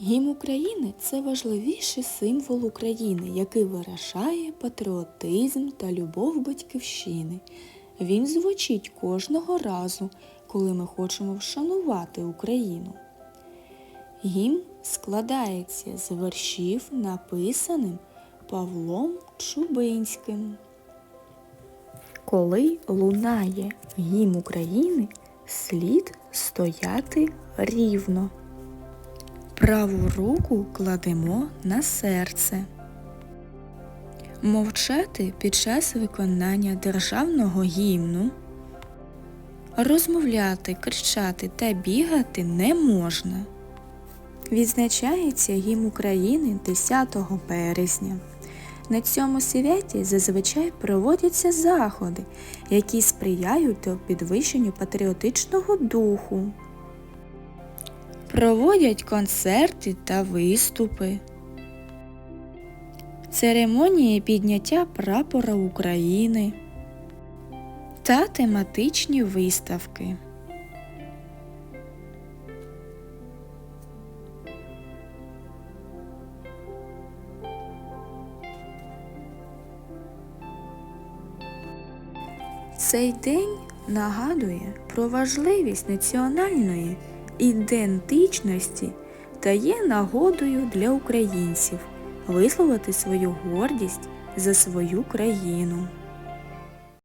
Гімн України це важливіший символ України, який виражає патріотизм та любов батьківщини. Він звучить кожного разу, коли ми хочемо вшанувати Україну. Гімн складається з вершів, написаним Павлом Чубинським. Коли лунає гімн України, слід стояти рівно. Праву руку кладемо на серце. Мовчати під час виконання державного гімну. Розмовляти, кричати та бігати не можна. Відзначається гімн України 10 березня. На цьому святі зазвичай проводяться заходи, які сприяють підвищенню патріотичного духу. Проводять концерти та виступи. Церемонії підняття прапора України та тематичні виставки. Цей день нагадує про важливість національної ідентичності та є нагодою для українців висловити свою гордість за свою країну.